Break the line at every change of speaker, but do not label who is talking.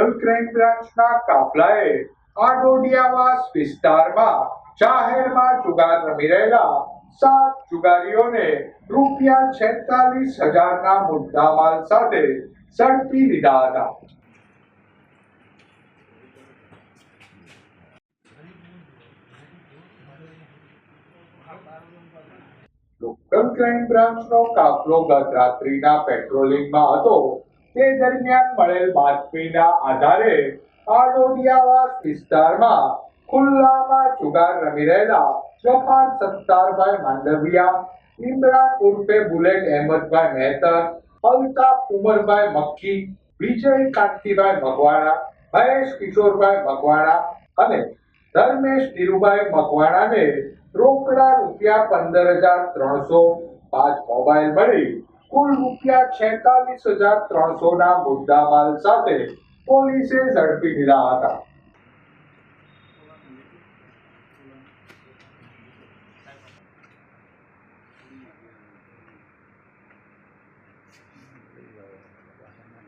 Local બ્રાન્ચના કાફલાએ આડોડિયાવાસ વિસ્તારમાં જાહેરમાં જુગાર રમી રહેલા સાત જુગારીઓને રૂપિયા છેતાલીસ હજારના મુદ્દામાલ સાથે ઝડપી લીધા હતા. લોકલ ક્રાઇમ બ્રાન્ચનો કાફલો ગત રાત્રિના પેટ્રોલિંગમાં હતો. તે દરમિયાન મળેલ બાતમીના આધારે આડોડિયાવાસ વિસ્તારમાં ખુલ્લામાં જુગાર રમી રહેલા જફાર સત્તારભાઈ માંડવિયા, ઇમરાન ઉર્ફે બુલેટ અહેમદભાઈ મહેતર અલ્તાફ ઉમરભાઈ મક્કી, વિજય કાંતિભાઈ મકવાણા, મહેશ કિશોરભાઈ મકવાણા અને ધર્મેશ ધીરુભાઈ મકવાણાને રોકડા રૂપિયા પંદર હજાર ત્રણસો પાંચ મોબાઈલ મળી. કુલ રૂપિયા છેતાલીસ હજાર ત્રણસો ના મુદ્દામાલ સાથે પોલીસે ઝડપી લીધા હતા